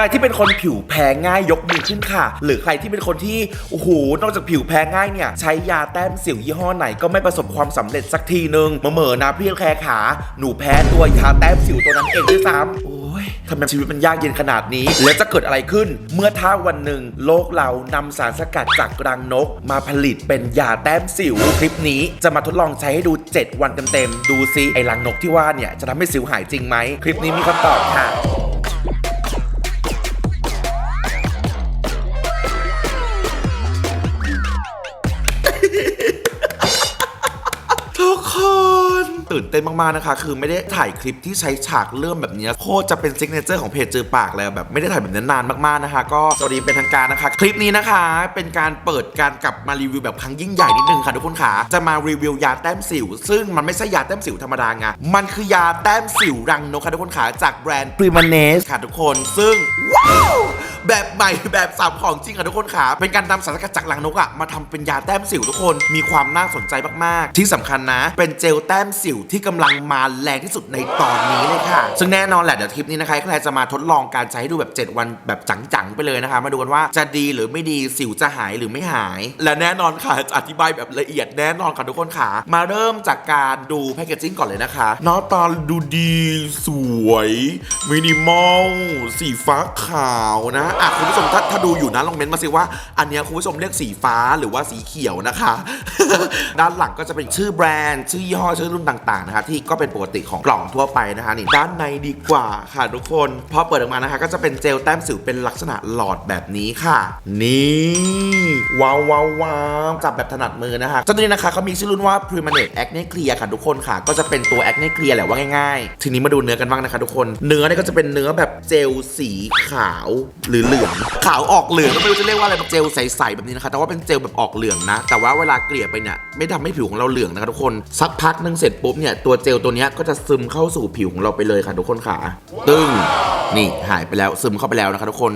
รที่เป็นคนผิวแพ้ง่ายยกมือขึ้นค่ะ หรือใครที่เป็นคนที่โอ้โหนอกจากผิวแพ้ง่ายเนี่ยใช้ยาแต้มสิวยี่ห้อไหนก็ไม่ประสบความสำเร็จสักทีนึงมาเหม่อนะพี่แคร์ขา หนูแพ้ตัวยาแต้มสิวตัวนั้นเองด้วยซ้ำโอ้ยทำไมชีวิตมันยากเย็นขนาดนี้ แล้วจะเกิดอะไรขึ้น เมื่อถ้าวันหนึ่งโลกเรานำสารสกัดจากรังนก มาผลิตเป็นยาแต้มสิว คลิปนี้จะมาทดลองใช้ให้ดู 7 วันเต็มๆดูซิไอ้รังนกที่ว่าเนี่ยจะทำให้สิวหายจริงไหมคลิปนี้มีคำตอบค่ะ ตื่นเต้นมากๆนะคะ คือไม่ได้ถ่ายคลิปที่ใช้ฉากเริ่มแบบนี้โคตรจะเป็นซิกเนเจอร์ของเพจเจอปากแล้วแบบไม่ได้ถ่ายแบบนั้นนานมากๆนะคะ ก็สวัสดีเป็นทางการนะคะ คลิปนี้นะคะ เป็นการเปิดการกลับมารีวิวแบบครั้งยิ่งใหญ่นิดนึงค่ะทุกคนค่ะจะมารีวิวยาแต้มสิว ซึ่งมันไม่ใช่ยาแต้มสิวธรรมดาไงมันคือยาแต้มสิวรังนกค่ะทุกคนค่ะจากแบรนด์ p r i m a n e s ค่ะทุกคนซึ่งว้าว แบบใหม่แบบสับของจริงค่ะทุกคนค่ะเป็นการนำสารสกัดจากรังนกอะมาทำเป็นยาแต้มสิวทุกคนมีความน่าสนใจมากๆ ที่สำคัญนะ เป็นเจลแต้มสิวที่กำลังมาแรงที่สุดในตอนนี้เลยค่ะ ซึ่งแน่นอนแหละเดี๋ยวคลิปนี้นะคะใครจะมาทดลองการใช้ให้ดูแบบ 7 วันแบบจังๆไปเลยนะคะ มาดูกันว่าจะดีหรือไม่ดีสิวจะหายหรือไม่หาย และแน่นอนค่ะจะอธิบายแบบละเอียดแน่นอนค่ะทุกคนค่ะมาเริ่มจากการดูแพคเกจจิ้งก่อนเลยนะคะหน้าตาดูดีสวยมินิมอลสีฟ้าขาวนะอะคุณผู้ชมถ้าถ้าดูอยู่นะลองเม้นต์มาสิว่า อันเนี้ยคุณผู้ชมเรียกสีฟ้าหรือว่าสีเขียวนะคะ ด้านหลังก็จะเป็นชื่อแบรนด์ ชื่อยี่ห้อชื่อรุ่นต่างๆนะคะที่ก็เป็นปกติของกล่องทั่วไปนะคะนี่ด้านในดีกว่าค่ะทุกคนพอเปิดออกมานะคะก็จะเป็นเจลแต้มสิวเป็นลักษณะหลอดแบบนี้ค่ะ นี่ว้าวว้าวว้าวจับแบบถนัดมือนะคะเจ้าตัวนี้นะคะเขามีชื่อรุ่นว่า p r e m a n e t Acne Clear ค่ะทุกคนค่ะ ก็จะเป็นตัว Acne Clear แหละว่าง่ายๆ ทีนี้มาดูเนื้อกันบ้างนะคะทุกคน เนื้อเนี่ยก็จะเป็นเนื้อแบบเจลสีขาวหรือเหลืองขาวออกเหลืองไม่รู้จะเรียกว่าอะไรเจลใสๆแบบนี้นะคะ แต่ว่าเป็นเจลแบบออกเหลืองนะ แต่ว่าเวลาเกลี่ยไปเนี่ยไม่ทำให้ผิวของเราเหลืองนะคะทุกคนสักพักนึงเสร็จปุ๊บเนี่ยตัวเจลตัวนี้ก็จะซึมเข้าสู่ผิวของเราไปเลยค่ะทุกคนค่ะตึ้งนี่หายไปแล้วซึมเข้าไปแล้วนะคะทุกคน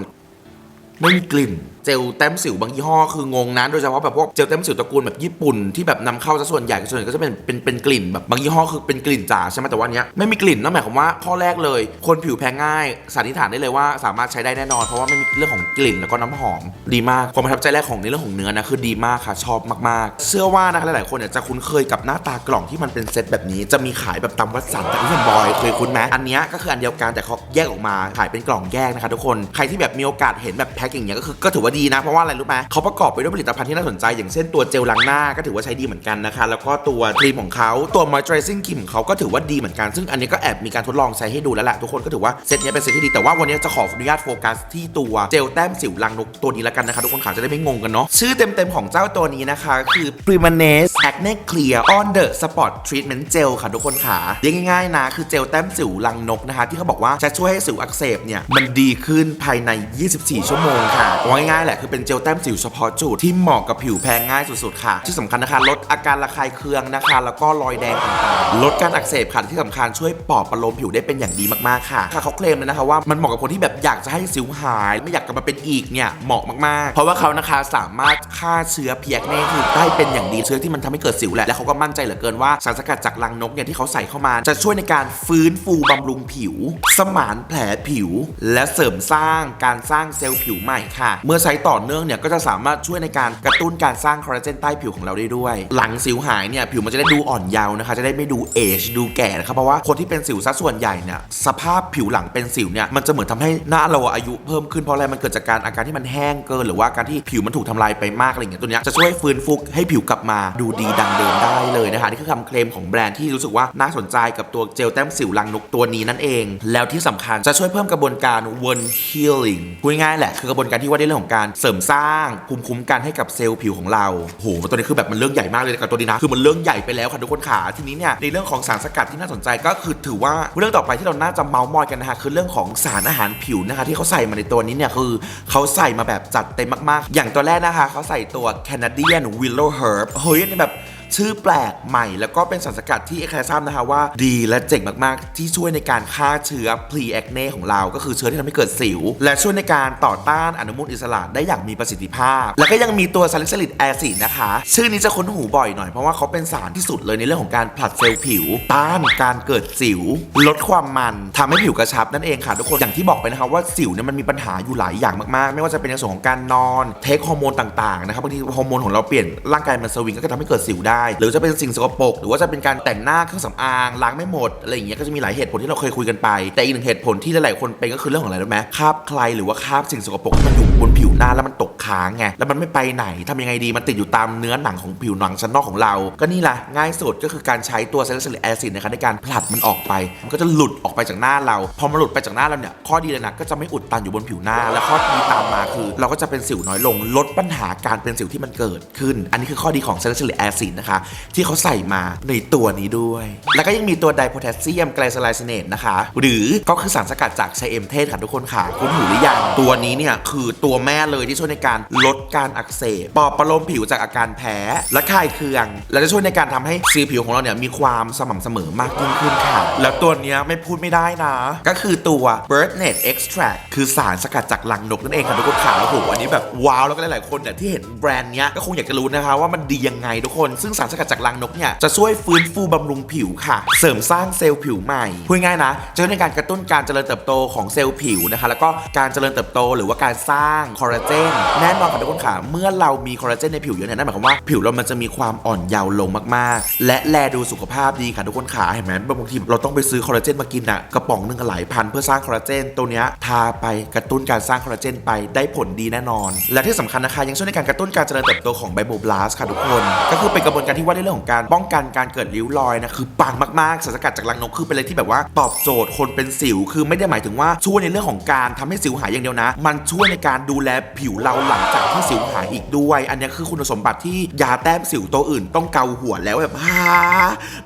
ไม่มีกลิ่นเจลแต้มสิวบางยี่ห้อคืองงนะโดยเฉพาะแบบพวกเจลแต้มสิวตระกูลแบบญี่ปุ่นที่แบบนำเข้าซะส่วนใหญ่ส่วนใหญ่ก็จะเป็นเป็นเป็นกลิ่นแบบบางยี่ห้อคือเป็นกลิ่นจ๋าใช่ไหมแต่ว่าอันเนี้ยไม่มีกลิ่นนั่นหมายความว่าข้อแรกเลย คนผิวแพ้ง่ายสันนิษฐานได้เลยว่าสามารถใช้ได้แน่นอน เพราะว่าไม่มีเรื่องของกลิ่นแล้วก็น้ำหอมดีมากความประทับใจแรกของในเรื่องของเนื้อนะคือดีมากค่ะชอบมากๆ เชื่อว่านะคะหลายๆคนเนี่ยจะคุ้นเคยกับหน้าตากล่องที่มันเป็นเซตแบบนี้จะมีขายแบบตามวัดสันแต่ที่ผมบอยเคยคุ้นไหมอันเนี้ยก็คืออันเดียวกันแต่เขาแยกออกมาขายเป็นกล่องแยกนะคะทุกคนใครที่แบบมีโอกาสเห็นแบบแพ็คอย่างเงี้ยก็คือก็ถือว่าดีนะ เพราะว่าอะไรรู้ไหมเขาประกอบไปด้วยผลิตภัณฑ์ที่น่าสนใจ อย่างเช่นตัวเจลล้างหน้าก็ถือว่าใช้ดีเหมือนกันนะคะ แล้วก็ตัวครีมของเขาตัว moisturizing ครีมของเขาก็ถือว่าดีเหมือนกัน ซึ่งอันนี้ก็แอบมีการทดลองใช้ให้ดูแล้วแหละทุกคนก็ถือว่าเซตนี้เป็นเซตที่ดีแต่ว่าวันนี้จะขออนุญาตโฟกัสที่ตัวเจลแต้มสิวรังนกตัวนี้แล้วกันนะคะทุกคนขาจะได้ไม่งงกันเนาะชื่อเต็มๆของเจ้าตัวนี้นะคะ คือ Primanes Acne Clear On the Spot Treatment Gel ค่ะทุกคนขาเรียกง่ายๆนะคือเจลแต้มสิวรังนกนะคะ ที่เขาบอกว่าจะช่วยให้สิวอักเสบเนี่ยมันดีขึ้นภายใน 24 ชั่วโมงค่ะง่ายแหละคือเป็นเจลแต้มสิวเฉพาะจุดที่เหมาะกับผิวแพ้ง่ายสุดๆค่ะ ที่สำคัญนะคะลดอาการระคายเคืองนะคะ แล้วก็รอยแดงต่างๆลดการอักเสบค่ะที่สำคัญช่วยปลอบประโลมผิวได้เป็นอย่างดีมากๆค่ะค่ะเขาเคลมเลยนะคะว่ามันเหมาะกับคนที่แบบอยากจะให้สิวหาย ไม่อยากกลับมาเป็นอีกเนี่ยเหมาะมากๆ เพราะว่าเขานะคะสามารถฆ่าเชื้อเพียกเน่คือได้เป็นอย่างดีเชื้อที่มันทำให้เกิดสิวแหละและเขาก็มั่นใจเหลือเกินว่าสารสกัดจากรังนกเนี่ยที่เขาใส่เข้ามา จะช่วยในการฟื้นฟูบำรุงผิว สมานแผลผิว และเสริมสร้างการสร้างเซลล์ผิวใหม่ค่ะ เมื่อใช้ต่อเนื่องเนี่ยก็จะสามารถช่วยในการกระตุ้นการสร้างคอลลาเจนใต้ผิวของเราได้ด้วย หลังสิวหายเนี่ยผิวมันจะได้ดูอ่อนเยาว์นะคะจะได้ไม่ดูเอจดูแก่นะครับเพราะว่าคนที่เป็นสิวซะส่วนใหญ่เนี่ยสภาพผิวหลังเป็นสิวเนี่ยมันจะเหมือนทำให้หน้าเราอายุเพิ่มขึ้นเพราะอะไรมันเกิดจากการอาการที่มันแห้งเกิน หรือว่าการที่ผิวมันถูกทำลายไปมากอะไรอย่างเงี้ยตัวเนี้ยจะช่วยฟื้นฟูให้ผิวกลับมาดูดีดังเดิมได้เลยนะคะนี่คือคำเคลมของแบรนด์ที่รู้สึกว่าน่าสนใจกับตัวเจลแต้มสิวรังนกตัวนี้นั่นเอง แล้วที่สำคัญจะช่วยเพิ่มกระบวนการ one healing พูดง่ายแหละคือกระบวนการที่ว่าในเรื่องของการเสริมสร้างภูมิคุ้มกันให้กับเซลล์ผิวของเราโหตัวนี้คือแบบมันเรื่องใหญ่มากเลยกับตัวนี้นะ คือมันเรื่องใหญ่ไปแล้วค่ะทุกคนขาทีนี้เนี่ยในเรื่องของสารสกัดที่น่าสนใจก็คือถือว่าเรื่องต่อไปที่เราน่าจะเมาส์มอยกันนะคะคือเรื่องของสารอาหารผิวนะคะ ที่เขาใส่มาในตัวนี้เนี่ยคือเขาใส่มาแบบจัดเต็มมากๆ อย่างตัวแรกนะคะเขาใส่ตัว Canadian Willow Herb เฮ้ยนี่แบบ ชื่อแปลกใหม่ แล้วก็เป็นสารสกัดที่เอคลทราบนะคะว่าดีและเจ๋งมากๆ ที่ช่วยในการฆ่าเชื้อพลีแอคเน่ของเรา ก็คือเชื้อที่ทำให้เกิดสิว และช่วยในการต่อต้านอนุมูลอิสระได้อย่างมีประสิทธิภาพ แล้วก็ยังมีตัวซาลิซิลิกแอซิดนะคะ ชื่อนี้จะคุ้นหูบ่อยหน่อยเพราะว่าเขาเป็นสารที่สุดเลยในเรื่องของการผลัดเซลล์ผิว ต้านการเกิดสิว ลดความมันทำให้ผิวกระชับนั่นเองค่ะทุกคนอย่างที่บอกไปนะคะว่าสิวเนี่ยมันมีปัญหาอยู่หลายอย่างมากๆ ไม่ว่าจะเป็นในส่วนของการนอนเทคฮอร์โมนต่างๆนะครับบางทีฮอร์โมนของเราเปลี่ยนร่างกายมันสวิงก็จะทำให้เกิดสิวได้หรือจะเป็นสิ่งสกปรกหรือว่าจะเป็นการแต่งหน้าเครื่องสำอางล้างไม่หมดอะไรอย่างเงี้ยก็จะมีหลายเหตุผลที่เราเคยคุยกันไป แต่อีกหนึ่งเหตุผลที่หลายๆคนเป็นก็คือเรื่องของอะไรรู้ไหมคราบใครหรือว่าคราบสิ่งสกปรกที่มันอยู่บนผิวหน้าแล้วมันตกค้างไงแล้วมันไม่ไปไหนทำยังไงดีมันติดอยู่ตามเนื้อหนังของผิวหนังชั้นนอกของเรา ก็นี่แหละง่ายสุดก็คือการใช้ตัว salicylic acid นะคะในการผลัดมันออกไป มันก็จะหลุดออกไปจากหน้าเรา พอมันหลุดไปจากหน้าเราเนี่ยข้อดีเลยนะก็จะไม่อุดตันอยู่บนผิวหน้า และข้อดีตามมาคือ เราก็จะเป็นสิวน้อยลงลดปัญหาการเป็นสิวที่มันเกิดขึ้น อันนี้คือข้อดีของ salicylic acid นะคะที่เขาใส่มาในตัวนี้ด้วย แล้วก็ยังมีตัวไดโพแทสเซียมไกลซไลซิเนตนะคะ หรือก็คือสารสกัดจากไชเอมเทศค่ะทุกคนค่ะ คุณหูหรือยัง ตัวนี้เนี่ยคือตัวแม่เลยที่ช่วยในการลดการอักเสบปอบประโลมผิวจากอาการแพ้และคลายเคือง และจะช่วยในการทำให้สีผิวของเราเนี่ยมีความสม่ำเสมอมากยิ่งขึ้นค่ะ แล้วตัวนี้ไม่พูดไม่ได้นะ ก็คือตัว Bird Net Extract คือสารสกัดจากรังนกนั่นเองค่ะทุกคนค่ะโอ้โหอันนี้แบบว้าวแล้วก็หลายๆคนเนี่ยที่เห็นแบรนด์เนี้ยก็คงอยากจะรู้นะคะว่ามันดียังไงทุกคน ซึ่งสารสกัดจากรังนกเนี่ยจะช่วยฟื้นฟูบำรุงผิวค่ะ เสริมสร้างเซลล์ผิวใหม่พูดง่ายนะจะช่วยในการกระตุ้นการเจริญเติบโตของเซลล์ผิวนะคะ แล้วก็การเจริญเติบโตหรือว่าการสร้างคอลลาเจนแน่นอนค่ะทุกคนค่ะเมื่อเรามีคอลลาเจนในผิวเยอะเนี่ยนั่นหมายความว่าผิวเรามันจะมีความอ่อนเยาว์ลงมากๆ และแลดูสุขภาพดีค่ะทุกคนค่ะเห็นไหมบางทีเราต้องไปซื้อคอลลาเจนมากินอะกระป๋องหนึงก็หลายพันเพื่อสร้างคอลลาเจนตัวเนี้ยทาไปกระตุ้นการสร้างคอลลาเจนไปได้ผลดีแน่นอน และที่สำคัญนะคะยังช่วยในการกระตุ้นการเจริญเติบโตของไบโบบลาสค่ะทุกคน ก็คือเป็นกระบวนการที่ว่าในเรื่องของการป้องกันการเกิดริ้วรอยนะคือปังมากๆสารสกัดจากรังนกคือเป็นอะไรที่แบบว่าตอบโจทย์คนเป็นสิวคือไม่ได้หมายถึงว่าช่วยในเรื่องของการทำให้สิวหายอย่างเดียวนะ มันช่วยในการดูแลผิวเราหลังจากที่สิวหายอีกด้วย อันนี้คือคุณสมบัติที่ยาแต้มสิวตัวอื่น ต้องเกาหัวแล้วแบบฮ่า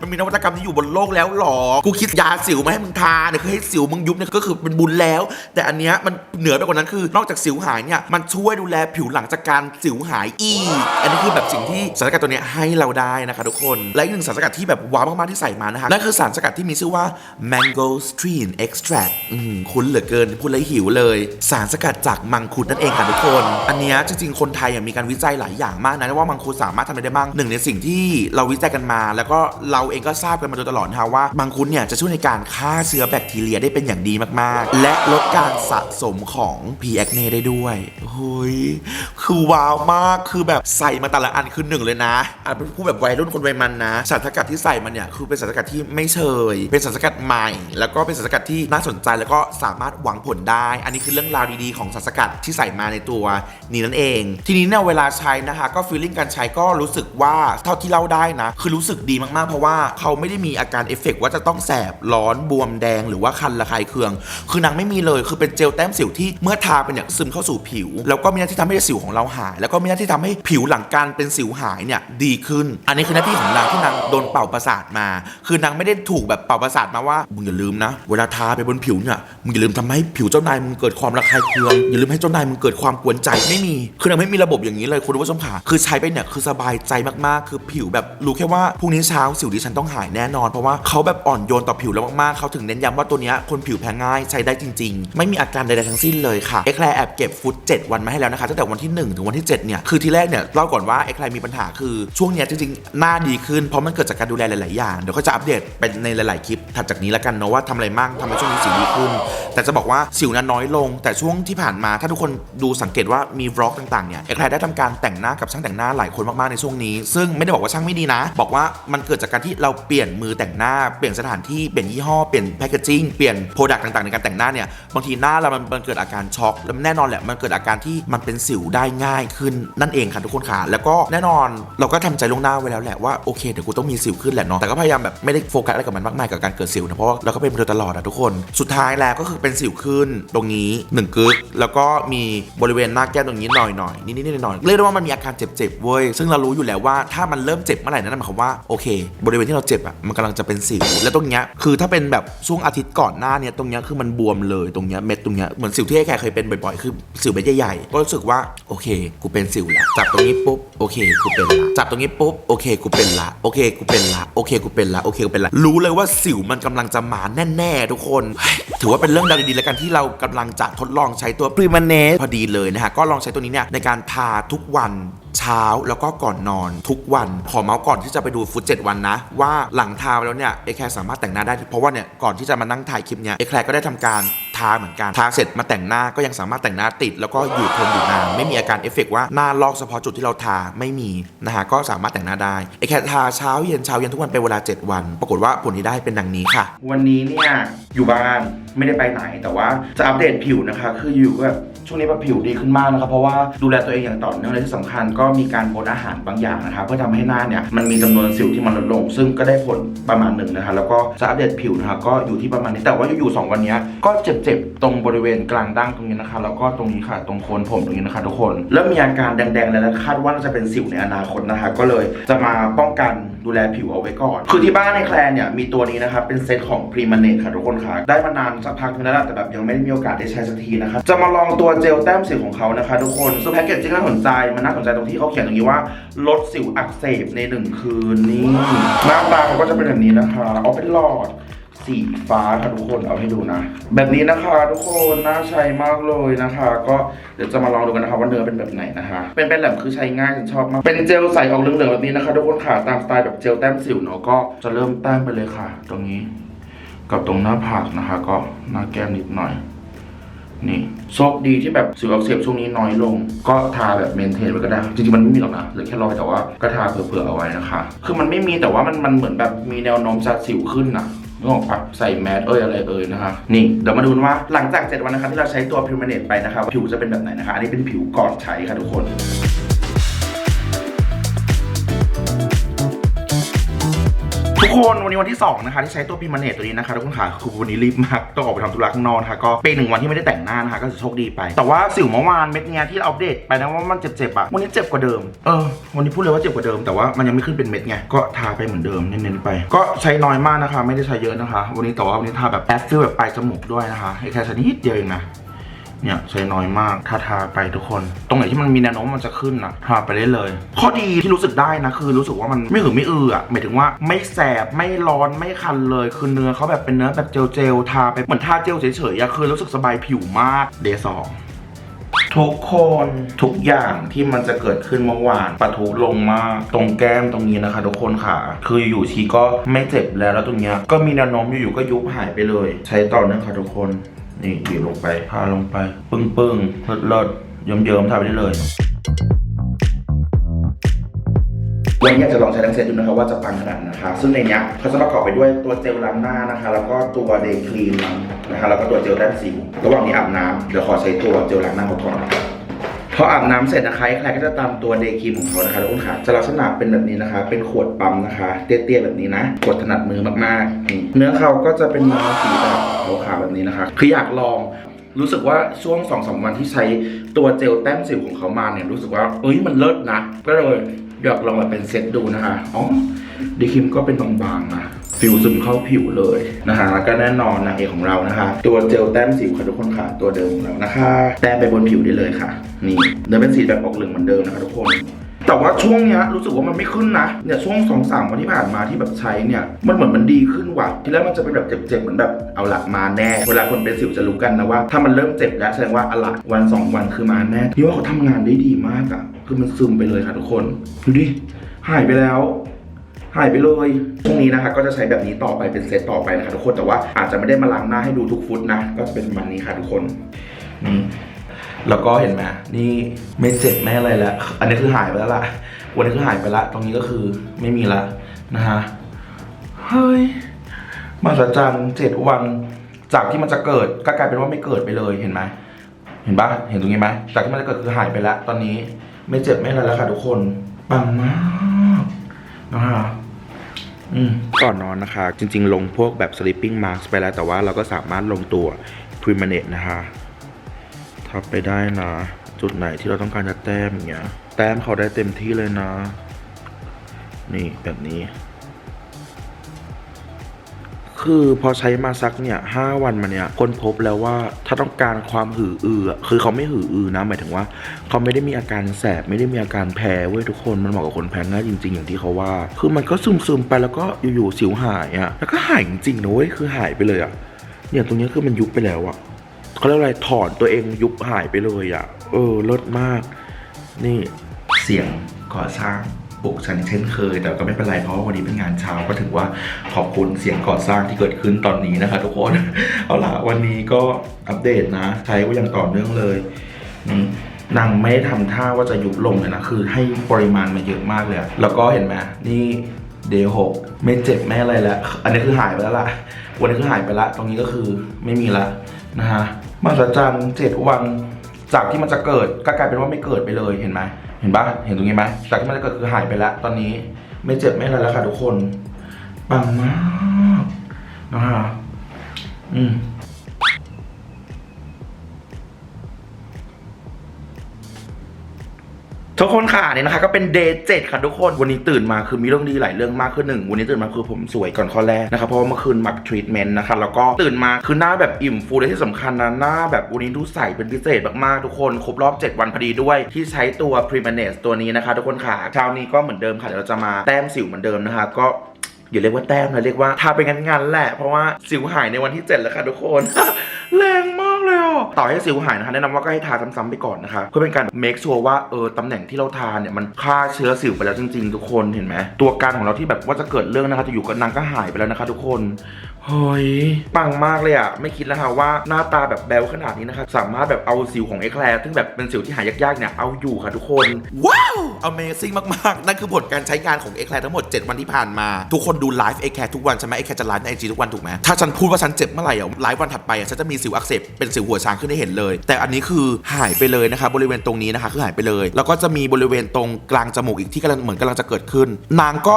มันมีนวัตกรรมที่อยู่บนโลกแล้วหรอ กูคิดยาสิวมาให้มึงทาเนี่ยคือให้สิวมึงยุบเนี่ยก็คือเป็นบุญแล้ว แต่อันเนี้ยมันเหนือไปกว่านั้นคือนอกจากสิวหายเนี่ยมันช่วยดูแลผิวหลังจากการสิวหายอีก อันนี้คือแบบสิ่งที่สารสกัดตัวเนี้ยให้เราได้นะคะทุกคน และอีกหนึ่งสารสกัดที่แบบว้าวมากๆที่ใส่มานะคะนั่นคือสารสกัดที่มีชื่อว่า mango stream extract อืมคุ้นเหลือเกินพูดแล้วหิวเลย สารสกัดจากมังคุดนั่นเองค่ะทุกคน อันนี้จริงๆคนไทยมีการวิจัยหลายอย่างมากนะว่ามังคุดสามารถทำอะไรได้บ้างหนึ่งในสิ่งที่เราวิจัยกันมา แล้วก็เราเองก็ทราบกันมาโดยตลอดนะคะว่ามังคุดเนี่ยจะช่วยในการฆ่าเชื้อแบคทีเรียได้เป็นอย่างดีมากๆ และลดการสะสมของ P acne ได้ด้วยเฮ้ยคือว้าวมากคือแบบใส่มาแต่ละอันคือหนึ่งเลยนะอะเป็นผู้แบบวัยรุ่นคนวัยมันนะ สารสกัดที่ใส่มาเนี่ยคือเป็นสารสกัดที่ไม่เชย เป็นสารสกัดใหม่ แล้วก็เป็นสารสกัดที่น่าสนใจแล้วก็สามารถหวังผลได้ อันนี้คือเรื่องราวดีๆของสารสกัดที่ใส่มาในตัวนี้นั่นเอง ทีนี้เนี่ยเวลาใช้นะคะ ก็ฟีลลิ่งการใช้ก็รู้สึกว่าเท่าที่เล่าได้นะ คือรู้สึกดีมากๆ เพราะว่าเขาไม่ได้มีอาการเอฟเฟกต์ว่าจะต้องแสบร้อนบวมแดงหรือว่าคันระคายเคือง คือนางไม่มีเลยคือเป็นเจลแต้มสิวที่เมื่อทาไปเนี่ยซึมเข้าสู่ผิว แล้วก็มีหน้าที่ทำให้สิวของเราหาย แล้วก็มีหน้าที่ทำให้ผิวหลังการเป็นสิวหายเนี่ยดีขึ้นอันนี้คือหน้าที่ของนางที่นางโดนเป่าประสาทมา คือนางไม่ได้ถูกแบบเป่าประสาทมาว่ามึงอย่าลืมนะ เวลาทาไปบนผิวเนี่ยมึงอย่าลืมทำให้ผิวเจ้านายมึงเกิดความระคายเคืองอย่าลืมให้เจ้านายมึงเกิดความกวนใจไม่มี คือนางไม่มีระบบอย่างนี้เลยคุณผู้ชมค่ะคือใช้ไปเนี่ยคือสบายใจมากๆ คือผิวแบบรู้แค่ว่าพรุ่งนี้เช้าสิวดิฉันต้องหายแน่นอน เพราะว่าเขาแบบอ่อนโยนต่อผิวแล้วมากๆเขาถึงเน้นย้ำว่าตัวเนี้ยคนผิวแพ้ง่ายใช้ได้จริง ๆ ไม่มีอาการใดๆทั้งสิ้นเลยค่ะเอ็กแคลแอบเก็บฟุต7วันมาให้แล้วนะคะตั้งแต่วันที่ 1 ถึงวันที่7เนี่ยคือที่แรกเนี่ยเล่าก่อนว่าเอ็กแคลมีปัญหาคือช่วงเนี้ยจริงๆ หน้าดีขึ้นเพราะมันเกิดจากการดูแลหลาย ๆ อย่าง เดี๋ยวก็จะอัปเดตเป็นในหลาย ๆ คลิปถัดจากนี้แล้วกันเนาะว่าทำอะไรมั่งทำให้ช่วงนี้สิวดีขึ้น แต่จะบอกว่าสิวนั้นน้อยลง แต่ช่วงที่ผ่านมาถ้าทุกคนดูสังเกตว่ามีวล็อกต่าง ๆ เนี่ยเอ็กแคลได้ทำการแต่งหน้ากับช่างแต่งหน้าหลายคนมาก ๆ ในช่วงนี้ ซึ่งไม่ได้บอกว่าช่างไม่ดีนะ บอกว่ามันเกิดจากการที่เราเปลี่ยนมือแต่งหน้าเปลี่ยนสถานที่เปลี่ยนยี่ห้อเปลี่ยนแพคเกจิ้งเปลี่ยนโปรดักต์ต่าง ๆ ในการแต่งหน้าเนี่ยบางทีหน้าเรามันเกิดอาการช็อกแล้วแน่นอนแหละมันเกิดอาการที่มันเป็นสิวได้ง่ายขึ้นนั่นเองค่ะทุกคนค่ะแล้วก็แน่นอนเราก็ทำใจลงหน้าไว้แล้วแหละว่าโอเคเดี๋ยวกูต้องมีสิวขึ้นแหละเนาะแต่ก็พยายามแบบไม่ได้โฟกัสอะไรกับมันมากมายกับการเกิดสิวนะเพราะว่าเราก็เป็นมาโดยตลอดอะทุกคน สุดท้ายแล้วก็คือเป็นสิวขึ้นตรงนี้หนึ่งกึกแล้วก็มีบริเวณหน้าแก้มตรงนี้หน่อยๆนิดๆหน่อยเรียกได้ว่ามันมีอาการเจ็บๆเว้ยซึ่งเรารู้อยู่แล้วว่าถ้ามันเริ่มเจ็บเมื่อไหร่นั่นหมายความว่าโอเค บริเวณที่เราเจ็บอะมันกำลังจะเป็นสิวแล้วตรงเนี้ยคือถ้าเป็นแบบช่วงอาทิตย์ก่อนหน้าเนี้ยตรงเนี้ยคือมันบวมเลยตรงเนี้ยเม็ดตรงเนี้ยเหมือนสิวที่แขกเคยเป็นบ่อยๆคือสิวเม็ดใหญ่ๆก็รู้สึกว่าโอเค กูเป็นสิวแล้วจับตรงนี้ปุ๊บโอเคกูเป็นละจับตรงนี้ปุ๊บบโอเคกูเป็นละโอเคกูเป็นละโอเคกูเป็นละโอเคกูเป็นละรู้เลยว่าสิวมันกำลังจะมาแน่ๆทุกคน ถือว่าเป็นเรื่องราวดีๆแล้วกันที่เรากำลังจะทดลองใช้ตัว p r e m a n e t พอดีเลยนะฮะก็ลองใช้ตัวนี้เนี่ยในการทาทุกวัน เช้าแล้วก็ก่อนนอนทุกวันขอเมาส์ก่อนที่จะไปดูฟุตเจ็ดวันนะ ว่าหลังทาไปแล้วเนี่ยเอแคร์สามารถแต่งหน้าได้เพราะว่าเนี่ยก่อนที่จะมานั่งถ่ายคลิปเนี่ยเอแคร์ก็ได้ทำการทาเหมือนกันทาเสร็จมาแต่งหน้าก็ยังสามารถแต่งหน้าติด แล้วก็อยู่ทนอยู่นานไม่มีอาการเอฟเฟกต์ว่าหน้าลอกเฉพาะจุดที่เราทาไม่มีนะฮะก็สามารถแต่งหน้าได้เอแคทาเช้าเย็นเช้าเย็นทุกวันเป็นเวลา 7 วัน ปรากฏว่าผลที่ได้เป็นดังนี้ค่ะ วันนี้เนี่ยอยู่บ้านไม่ได้ไปไหนแต่ว่าจะอัปเดตผิวนะคะ คืออยู่ก็แบบช่วงนี้แบบผิวดีขึ้นมากนะครับเพราะว่าดูแลตัวเองอย่างต่อเนื่องและที่สำคัญก็็มีการงดอาหารบางอย่างนะคะเพื่อทำให้หน้าเนี่ยมันมีจำนวนสิวที่มันลดลง ซึ่งก็ได้ผลประมาณหนึ่งนะคะแล้วก็จะอัปเดตผิวนะคะก็อยู่ที่ประมาณนี้แต่ว่าอยู่ๆสองวันนี้ก็เจ็บๆตรงบริเวณกลางดั้งตรงนี้นะคะ แล้วก็ตรงนี้ค่ะ ตรงโคนผมตรงนี้นะคะ ทุกคนเริ่มมีอาการแดงๆแล้วและคาดว่าจะเป็นสิวในอนาคตนะคะ ก็เลยจะมาป้องกันดูแลผิวเอาไว้ก่อน คือที่บ้านในแคลนเนี่ยมีตัวนี้นะคะเป็นเซตของ p r e m a n e t ค่ะทุกคนค่ะได้มานานสักพักนึงแล้วล่ะแต่แบบยังไม่ได้มีโอกาสได้ใช้สักทีนะคะจะมาลองตัวเจลแต้มสิวของเขานะคะ ทุกคนซึ่งแพ็กเกจที่น่าสนใจมันน่าสนใจตรงที่เขาเขียนตรงนี้ว่าลดสิวอักเสบในหนึ่งคืนนี่หน้าตาเขาก็จะเป็นแบบนี้นะคะเอาเป็นหลอดสีฟ้าค่ะทุกคนเอาให้ดูนะ แบบนี้นะคะทุกคนน่าใช้มากเลยนะคะ ก็เดี๋ยวจะมาลองดูกันนะคะว่าเนื้อเป็นแบบไหนนะคะ เป็นเป็นแบบคือใช้ง่ายฉันชอบมาก เป็นเจลใสออกเหลืองๆแบบนี้นะคะ ทุกคนค่ะตามสไตล์แบบเจลแต้มสิวเนาะก็จะเริ่มแต้มไปเลยค่ะ ตรงนี้ กับตรงหน้าผากนะคะ ก็หน้าแก้มนิดหน่อย นี่โชคดีที่แบบสิวอักเสบช่วงนี้น้อยลง ก็ทาแบบเมนเทนไว้ก็ได้ จริงๆมันไม่มีหรอกนะเหลือแค่รอยแต่ว่าก็ทาเผื่อๆเอาไว้นะคะ คือมันไม่มีแต่ว่ามันมันเหมือนแบบมีแนวโน้มจะสิวขึ้นนะนึกออกปะใส่แมสเอ้ยอะไรเอ่ยนะคะ นี่เดี๋ยวมาดูว่าหลังจาก 7 วันนะคะที่เราใช้ตัวพิมเนตไปนะคะผิวจะเป็นแบบไหนนะคะ อันนี้เป็นผิวก่อนใช้ค่ะทุกคน คนวันนี้วันที่2นะคะที่ใช้ตัวพิมเนตตัวนี้นะคะทุกคนค่ะคือวันนี้รีบมากต้องออกไปทำธุระข้างนอกนะคะก็เป็นหนึ่งวันที่ไม่ได้แต่งหน้านะคะก็จะโชคดีไป แต่ว่าสิวเมื่อวานเม็ดเนี้ยที่เราอัปเดตไปนะว่ามันเจ็บๆอะวันนี้เจ็บกว่าเดิมเออวันนี้พูดเลยว่าเจ็บกว่าเดิมแต่ว่ามันยังไม่ขึ้นเป็นเม็ดไงก็ทาไปเหมือนเดิมเน้นๆไป ก็ใช้น้อยมากนะคะ ไม่ได้ใช้เยอะนะคะ วันนี้แต่ว่าวันนี้ทาแบบแอดฟิลแบบปลายจมูกด้วยนะคะแค่ชนิดเดียวเองนะ เนี่ยใช้น้อยมากทาทาไปทุกคน ตรงไหนที่มันมีแนวโน้มมันจะขึ้นนะทาไปได้เลย ข้อดีที่รู้สึกได้นะคือรู้สึกว่ามันไม่หือไม่อืออะหมายถึงว่าไม่แสบไม่ร้อนไม่คันเลยคือเนื้อเขาแบบเป็นเนื้อแบบเจลเจลทาไปเหมือนทาเจลเฉยๆอะคือรู้สึกสบายผิวมากเดย์สองทุกคนทุกอย่างที่มันจะเกิดขึ้นเมื่อวานปะทุลงมากตรงแก้มตรงนี้นะคะ ทุกคนค่ะ คืออยู่ทีก็ไม่เจ็บแล้วแล้วตรงเนี้ยก็มีแนวโน้มอยู่ๆก็ยุบหายไปเลย ใช้ต่อเนื่องค่ะทุกคน นี่บีบลงไปทาลงไป ปึ้งปึ้งๆเลิศเลิศเยิ้มเยิ้มๆทาไปได้เลย วันนี้อยจะลองใช้ทั้งเซตดูนะครับว่าจะปังขนาดไหนนะคะ ซึ่งในเนี้ยเขาจะประกอบไปด้วยตัวเจลล้างหน้านะคะ แล้วก็ตัวเดย์ครีมนะคะแล้วก็ตัวเจลแต้มสิวระหว่างนี้อาบน้ำเดี๋ยวขอใช้ตัวเจลล้างหน้าก่อนพออาบน้ำเสร็จนะคะใครก็จะตามตัวเดย์ครีมของเขานะคะทุกคนค่ะจะลักษณะเป็นแบบนี้นะคะ เป็นขวดปั๊มนะคะ เตี้ยๆแบบนี้นะ ขวดถนัดมือมากๆนี่เนื้อเขาก็จะเป็นเนื้อสีแบบ ขาวๆแบบนี้นะคะคืออยากลองรู้สึกว่าช่วงสองสามวันที่ใช้ตัวเจลแต้มสิวของเขามาเนี่ยรู้สึกว่าเอ้ยมันเลิศนะ ก็เลยอยากลองแบบเป็นเซตดูนะคะอ๋อดีคิมก็เป็นบางๆนะฟิวซึมเข้าผิวเลยนะคะแล้วก็แน่นอนนางเอกของเรานะคะ ตัวเจลแต้มสิวค่ะทุกคนค่ะ ตัวเดิมของเรานะคะ แต้มไปบนผิวได้เลยค่ะ นี่เนื้อเป็นสีแบบออกเหลืองเหมือนเดิมนะคะทุกคน แต่ว่าช่วงเนี้ยรู้สึกว่ามันไม่ขึ้นนะเนี่ยช่วงสองสามวันที่ผ่านมาที่แบบใช้เนี่ยมันเหมือนมันดีขึ้นว่ะทีแรกมันจะเป็นแบบเจ็บๆเหมือนแบบเอาละมาแน่ เวลาคนเป็นสิวจะรู้กันนะว่า ถ้ามันเริ่มเจ็บแล้วแสดงว่าอะละวันสองวันคือมาแน่นี่ว่าเขาทำงานได้ดีมากอะคือมันซึมไปเลยค่ะทุกคนดูดิหายไปแล้วหายไปเลยช่วงนี้นะคะก็จะใช้แบบนี้ต่อไปเป็นเซตต่อไปนะคะทุกคนแต่ว่าอาจจะไม่ได้มาล้างหน้าให้ดูทุกฟุตนะ ก็จะเป็นประมาณนี้ค่ะทุกคนนี่ แล้วก็เห็นไหมนี่ไม่เจ็บไม่อะไรแล้วอันนี้คือหายไปแล้วล่ะ วันนี้คือหายไปละ ตรงนี้ก็คือไม่มีละนะฮะเฮ้ยมาสจันเจ็ดวันจากที่มันจะเกิดก็กลายเป็นว่าไม่เกิดไปเลยเห็นไหมเห็นปะเห็นตรงนี้ไหมจากที่มันจะเกิดคือหายไปแล้ว ตอนนี้ไม่เจ็บไม่อะไรแล้วค่ะทุกคนปังมากนะคะอืมก่อนนอนนะคะ จริง ๆ ลงพวกแบบ sleeping mask ไปแล้วแต่ว่าเราก็สามารถลงตัว p r e m a n e t นะคะ ทับไปได้นะ จุดไหนที่เราต้องการจะแต้มอย่างเงี้ย แต้มเขาได้เต็มที่เลยนะ นี่แบบนี้ คือพอใช้มาสักเนี่ยห้าวันมาเนี่ยคนพบแล้วว่าถ้าต้องการความหืออืออะคือเขาไม่หืออือนะหมายถึงว่า เขาไม่ได้มีอาการแสบไม่ได้มีอาการแพ้เว้ยทุกคนมันเหมาะกับคนแพ้ง่ายจริง ๆ อย่างที่เขาว่า คือมันก็ซึมๆไปแล้วก็อยู่ๆสิวหายอะแล้วก็หายจริงๆนะเว้ยคือหายไปเลยอะเนี่ยตรงนี้คือมันยุบไปแล้วอะ เขาเรียกอะไรถอนตัวเองยุบหายไปเลยอะเออลิศมาก นี่เสียงก่อสร้างปลุกฉันเช่นเคย แต่ก็ไม่เป็นไรเพราะว่าวันนี้เป็นงานเช้าก็ถือว่าขอบคุณเสียงก่อสร้างที่เกิดขึ้นตอนนี้นะคะ ทุกคนเอาล่ะวันนี้ก็อัปเดตนะ ใช้ก็ยังต่อเนื่องเลยนี่นางไม่ได้ทำท่าว่าจะยุบลงเลยนะ คือให้ปริมาณมาเยอะมากเลย แล้วก็เห็นไหมนี่เดย์หกไม่เจ็บไม่อะไรแล้ว อันนี้คือหายไปแล้วล่ะ วันนี้คือหายไปละ ตรงนี้ก็คือไม่มีละนะฮะ มาสจันเจ็ดวัน จากที่มันจะเกิดก็กลายเป็นว่าไม่เกิดไปเลยเห็นไหมเห็นปะเห็นตรงนี้ไหมจากที่มันจะเกิดคือหายไปแล้ว ตอนนี้ไม่เจ็บไม่อะไรแล้วค่ะทุกคนปังมากนะคะอืม ทุกคนค่ะเนี่ยนะคะก็เป็นเดย์เจ็ดค่ะทุกคนวันนี้ตื่นมาคือมีเรื่องดีหลายเรื่องมากขึ้นหนึ่งวันนี้ตื่นมาคือผมสวยก่อนข้อแรกนะครับเพราะว่าเมื่อคืนหมักทรีทเมนต์นะคะแล้วก็ตื่นมาคือหน้าแบบอิ่มฟูและที่สำคัญนะหน้าแบบวันนี้ดูใสเป็นพิเศษมากๆทุกคนครบรอบ 7 วันพอดีด้วยที่ใช้ตัว p r e m a n e s ตัวนี้นะคะ ทุกคนค่ะเช้านี้ก็เหมือนเดิมค่ะเดี๋ยวเราจะมาแต้มสิวเหมือนเดิมนะคะ ก็ อย่าเรียกว่าแต้มนะเรียกว่าทาไปงั้นๆแหละเพราะว่าสิวหายในวันที่ 7 แล้วค่ะทุกคน แรงมากเลยอะต่อให้สิวหายนะคะแนะนำว่าก็ให้ทาซ้ำๆไปก่อนนะคะเพื่อเป็นการ make sure ว่าเออตำแหน่งที่เราทาเนี่ยมันฆ่าเชื้อสิวไปแล้วจริง ๆ ทุกคนเห็นไหมตัวการของเราที่แบบว่าจะเกิดเรื่องนะคะจะอยู่กับนางก็หายไปแล้วนะคะ ทุกคน เฮ้ยปังมากเลยอะ ไม่คิดแล้วค่ะว่าหน้าตาแบบแบลขนาดนี้นะคะ สามารถแบบเอาสิวของเอแคลร์ซึ่งแบบเป็นสิวที่หายากๆเนี่ย เอาอยู่ค่ะทุกคน ว้าว Amazing มาก ๆ นั่นคือผลการใช้งานของ a อ c l a i r ทั้งหมด 7 วันที่ผ่านมา ทุกคนดูไลฟ์ a อ c l a i r ทุกวันใช่ไหม a อ c l a i r จะไลฟ์ในไอจีทุกวันถูกไหมถ้าฉันพูดว่าฉันเจ็บเมื่อไหร่อะไลฟ์วันถัดไปอะฉันจะมีสิวอักเสบเป็นสิวหัวช้างขึ้นให้เห็นเลย แต่อันนี้คือหายไปเลยนะคะบริเวณตรงนี้นะคะคือหายไปเลย แล้วก็จะมีบริเวณตรงกลางจมูกอีกที่กำลังเหมือนกำลังจะเกิดขึ้น นางก็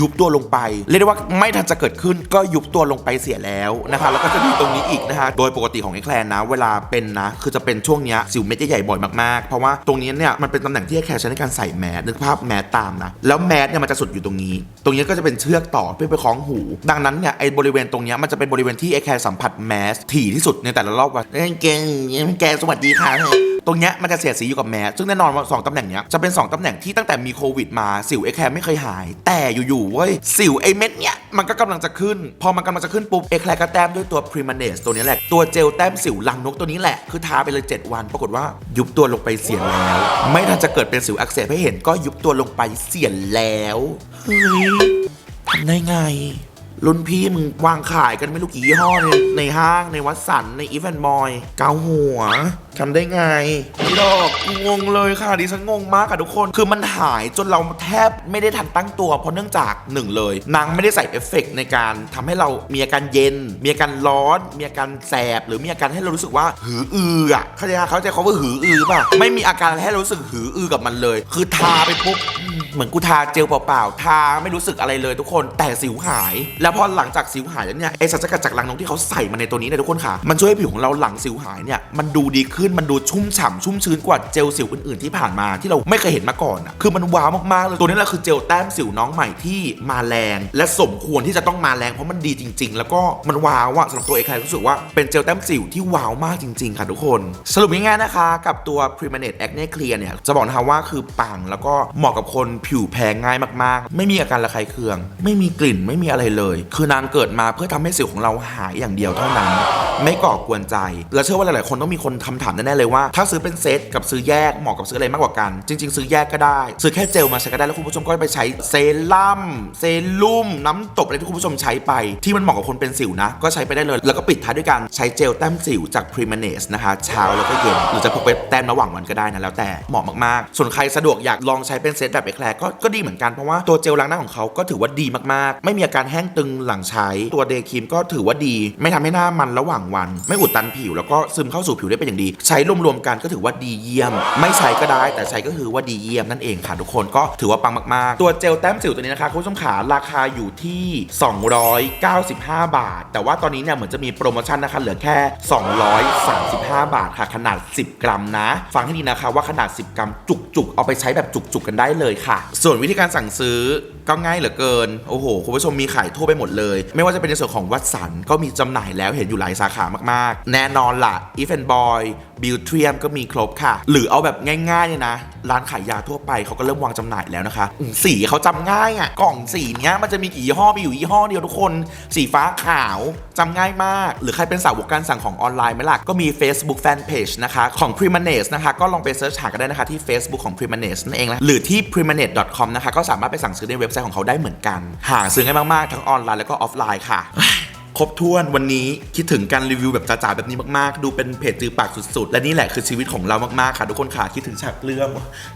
ยุบตัวลงไป เรียกได้ว่าไม่ทันจะเกิดขึ้นก็ยุบตัวลงไปเสียแล้วนะคะแล้วก็จะมีตรงนี้อีกนะคะโดยปกติของไอแคลนนะเวลาเป็นนะคือจะเป็นช่วงเนี้ยสิวเม็ดใหญ่ๆบ่อยมากๆ เพราะว่าตรงนี้เนี่ยมันเป็นตำแหน่งที่ไอแคลใช้ในการใส่แมสนึกภาพแมสตามนะแล้วแมสเนี่ยมันจะสุดอยู่ตรงนี้ ตรงนี้ก็จะเป็นเชือกต่อเพื่อไปคล้องหู ดังนั้นเนี่ยไอบริเวณตรงนี้มันจะเป็นบริเวณที่ไอแคลสัมผัสแมสถี่ที่สุดในแต่ละรอบว่าเอ้ยแกแกสวัสดีค่ะ ตรงเนี้ยมันจะเสียดสีอยู่กับแมสซึ่งแน่นอนว่าสองตำแหน่งเนี้ยจะเป็น 2ตำแหน่งที่ตั้งแต่มีโควิดมาสิวเอแคร์ไม่เคยหาย แต่อยู่ๆเว้ยสิวไอเม็ดเนี้ยมันก็กำลังจะขึ้น พอมันกำลังจะขึ้นปุ๊บเอแคร์ก็แต้มด้วยตัว p r e m a n a s e ตัวนี้แหละตัวเจลแต้มสิวลังนกตัวนี้แหละคือทาไปเลย 7 วัน ปรากฏว่ายุบตัวลงไปเสียแล้ว ไม่ทันจะเกิดเป็นสิวอักเสบให้เห็นก็ยุบตัวลงไปเสียแล้วเฮ้ยทำได้ไงรุ่นพี่มึงวางขายกันไม่รู้กี่ยี่ห้อในในห้างในวัดสันในอีฟแอนมอย เกาหัว ทำได้ไงพี่ดอกงงเลยค่ะดิฉันงงมากค่ะทุกคน คือมันหายจนเราแทบไม่ได้ทันตั้งตัวเพราะเนื่องจากหนึ่งเลยนางไม่ได้ใส่เอฟเฟกต์ในการทำให้เรามีอาการเย็น มีอาการร้อน มีอาการแสบ หรือมีอาการให้เรารู้สึกว่าหืออืออะเข้าใจไหมเขาใจเขาว่าหืออือป่ะไม่มีอาการให้เรารู้สึกหืออือกับมันเลย คือทาไปปุ๊บเหมือนกูทาเจลเปล่าๆ ทาไม่รู้สึกอะไรเลยทุกคนแต่สิวหาย แล้วพอหลังจากสิวหายแล้วเนี่ยไอสารสกัดจากรังนกที่เขาใส่มาในตัวนี้เนี่ยทุกคนค่ะ มันช่วยให้ผิวของเราหลังสิวหายเนี่ยมันดูดีขึ้นมันดูชุ่มฉ่ำชุ่มชื้นกว่าเจลสิวอื่นๆที่ผ่านมาที่เราไม่เคยเห็นมาก่อนอะคือมันว้าวมากๆเลยตัวนี้แหละคือเจลแต้มสิวน้องใหม่ที่มาแรง และสมควรที่จะต้องมาแรงเพราะมันดีจริง ๆ แล้วก็มันว้าวอะสำหรับตัวเอคายรู้สึกว่าเป็นเจลแต้มสิวที่ว้าวมากจริง ๆ ค่ะทุกคน สรุปง่ายๆนะคะ กับตัว p r e m a n a t Acne Clear เนี่ยจะบอกนะคะว่าคือปังแล้วก็เหมาะกับคนผิวแพ้ง่ายมากๆ ไม่มีอาการระคายเคือง ไม่มีกลิ่นไม่มีอะไรเลย คือนางเกิดมาเพื่อทำให้สิวของเราหายอย่างเดียวเท่านั้น ไม่ก่อกวนใจ และเชื่อว่าหลายๆคนต้องมีคนคำถามแน่ๆเลยว่า ถ้าซื้อเป็นเซตกับซื้อแยกเหมาะกับซื้ออะไรมากกว่ากัน จริง ๆ ซื้อแยกก็ได้ ซื้อแค่เจลมาใช้ก็ได้แล้วคุณผู้ชมก็ไปใช้เซรั่มเซรุ่มน้ำตบอะไรที่คุณผู้ชมใช้ไป ที่มันเหมาะกับคนเป็นสิวนะ ก็ใช้ไปได้เลย แล้วก็ปิดท้ายด้วยการใช้เจลแต้มสิวจาก p r e m a n a s นะคะเช้าแล้วก็เย็นหรือจะพกไปแต้มระหว่างวันก็ได้นะแล้วแต่เหมาะมากๆ ส่วนใครสะดวกอยากลองใช้เป็นเซตแบบเอแคลก็ก็ดีเหมือนกันเพราะว่าตัวเจลล้างหน้าของเขาก็ถือว่าดีมากๆ ไม่มีอาการแห้งตึงหลังใช้ตัวเดย์ครีมก็ถือว่าดี ไม่ทำให้หน้ามันระหว่างวัน ไม่อุดตันผิวแล้วก็ซึมเข้าสู่ผิวได้เป็นอย่างดีใช้รวมๆกันก็ถือว่าดีเยี่ยม ไม่ใช้ก็ได้ แต่ใช้ก็คือว่าดีเยี่ยมนั่นเองค่ะทุกคนก็ถือว่าปังมากๆ ตัวเจลแต้มสิวตัวนี้นะคะคุณผู้ชมขาราคาอยู่ที่ 295 บาท แต่ว่าตอนนี้เนี่ยเหมือนจะมีโปรโมชั่นนะคะเหลือแค่ 235 บาทค่ะขนาด 10 กรัมนะ ฟังให้ดีนะคะว่าขนาด 10 กรัมจุกๆ เอาไปใช้แบบจุกๆกันได้เลยค่ะ ส่วนวิธีการสั่งซื้อก็ง่ายเหลือเกิน โอ้โห คุณผู้ชมมีขายทั่วไปหมดเลย ไม่ว่าจะเป็นในส่วนของวัดสันก็มีจำหน่ายแล้วเห็นอยู่หลายสาขามากๆ แน่นอนล่ะ e f a n Boy b i l t r i u m ก็มีครบค่ะ หรือเอาแบบง่ายๆเนี่ยนะ ร้านขายยาทั่วไปเขาก็เริ่มวางจำหน่ายแล้วนะคะสีเขาจำง่ายอะ กล่องสีเนี้ยมันจะมีกี่ยี่ห้อมีอยู่ยี่ห้อเดียวทุกคน สีฟ้าขาวจำง่ายมาก หรือใครเป็นสาวกการสั่งของออนไลน์ไหมล่ะ ก็มี Facebook Fanpage นะคะของ p r e m a n e s นะคะ ก็ลองไปเซิร์ชหากันได้นะคะที่ Facebook ของ p r e m a n e s นั่นเองนะหรือที่ p r e m a n e s c o m นะคะก็สามารถไปสั่งซื้อในเว็บไซต์ของเขาได้เหมือนกัน หาซื้อง่ายมากๆทั้งออนไลน์แล้วก็ออฟไลน์ค่ะ ครบถ้วนวันนี้คิดถึงการรีวิวแบบจ๋าๆแบบนี้มากๆ ดูเป็นเพจจือปากสุดๆ และนี่แหละคือชีวิตของเรามากๆค่ะ ทุกคนค่ะคิดถึงฉากเรื่อง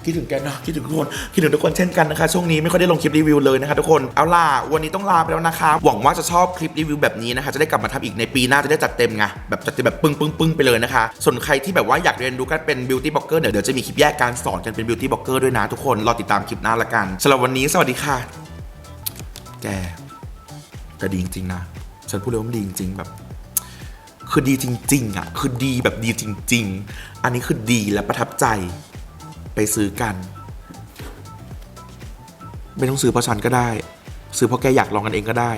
คิดถึงแกเนาะคิดถึงทุกคนคิดถึงทุกคนเช่นกันนะคะช่วงนี้ไม่ค่อยได้ลงคลิปรีวิวเลยนะคะทุกคนเอาล่ะวันนี้ต้องลาไปแล้วนะคะ หวังว่าจะชอบคลิปรีวิวแบบนี้นะคะจะได้กลับมาทำอีกในปีหน้าจะได้จัดเต็มไงแบบจัดเต็มแบบปึ้งปึ้งปึ้งไปเลยนะคะส่วนใครที่แบบว่าอยากเรียนรู้การเป็นบิวตี้บล็อกเกอร์เดี๋ยวจะมีคลิปแยกการสอนกันเป็นบิวตี้บล็อกเกอร์ด้วยนะทุกคนรอติดตามคลิปหน้าละกันสำหรับวันนี้สวัสดีค่ะ แกแต่ดีจริงๆนะ ฉันพูดเลยว่ามันดีจริงๆแบบ คือดีจริง ๆอะคือดีแบบดีจริง ๆ อันนี้คือดีและประทับใจไปซื้อกัน ไม่ต้องซื้อเพราะฉันก็ได้ ซื้อเพราะแกอยากลองกันเองก็ได้